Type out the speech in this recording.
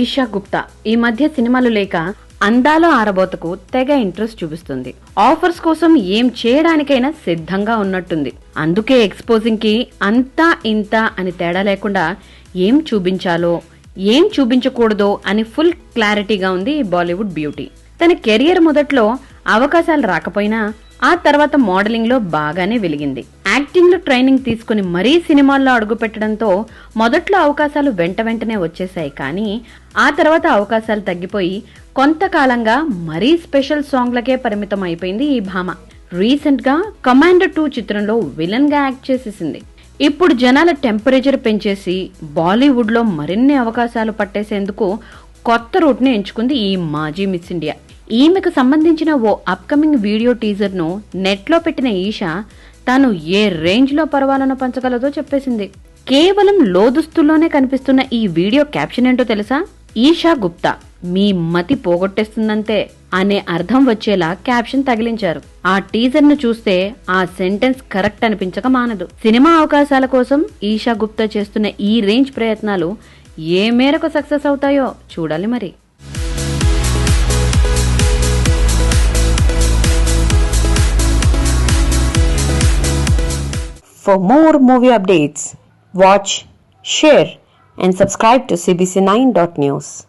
ఈషా గుప్తా. ఈ మధ్య సినిమాలు లేక అందాల ఆరబోతకు తెగ ఇంట్రెస్ట్ చూపిస్తుంది. ఆఫర్స్ కోసం ఏం చేయడానికైనా సిద్ధంగా ఉన్నట్టుంది. అందుకే ఎక్స్పోజింగ్కి అంతా ఇంత అని తేడా లేకుండా ఏం చూపించాలో ఏం చూపించకూడదో అని ఫుల్ క్లారిటీగా ఉంది ఈ బాలీవుడ్ బ్యూటీ. తన కెరియర్ మొదట్లో అవకాశాలు రాకపోయినా ఆ తర్వాత మోడలింగ్లో బాగానే వెలిగింది. యాక్టింగ్లో ట్రైనింగ్ తీసుకుని మరీ సినిమాల్లో అడుగుపెట్టడంతో మొదట్లో అవకాశాలు వెంట వెంటనే వచ్చేసాయి కానీ ఆ తర్వాత అవకాశాలు తగ్గిపోయి కొంతకాలంగా మరీ స్పెషల్ సాంగ్లకే పరిమితం అయిపోయింది ఈ భామ. రీసెంట్గా కమాండర్ టూ చిత్రంలో విలన్గా యాక్ట్ చేసేసింది. ఇప్పుడు జనాల టెంపరేచర్ పెంచేసి బాలీవుడ్లో మరిన్ని అవకాశాలు పట్టేసేందుకు కొత్త రూట్ని ఎంచుకుంది ఈ మాజీ మిస్ ఇండియా. ఈమెకు సంబంధించిన ఓ అప్కమింగ్ వీడియో టీజర్ను నెట్లో పెట్టిన ఈషా తాను ఏ రేంజ్లో పర్వాలను పంచగలదో చెప్పేసింది. కేవలం లోదుస్తుల్లోనే కనిపిస్తున్న ఈ వీడియో క్యాప్షన్ ఏంటో తెలుసా? ఈషా గుప్తా మీ మతి పోగొట్టేస్తుందంతే అనే అర్థం వచ్చేలా క్యాప్షన్ తగిలించారు. ఆ టీజర్ను చూస్తే ఆ సెంటెన్స్ కరెక్ట్ అనిపించక మానదు. సినిమా అవకాశాల కోసం ఈషా గుప్తా చేస్తున్న ఈ రేంజ్ ప్రయత్నాలు ఏ మేరకు సక్సెస్ అవుతాయో చూడాలి మరి. For more movie updates, watch, share, and subscribe to cbc9.news.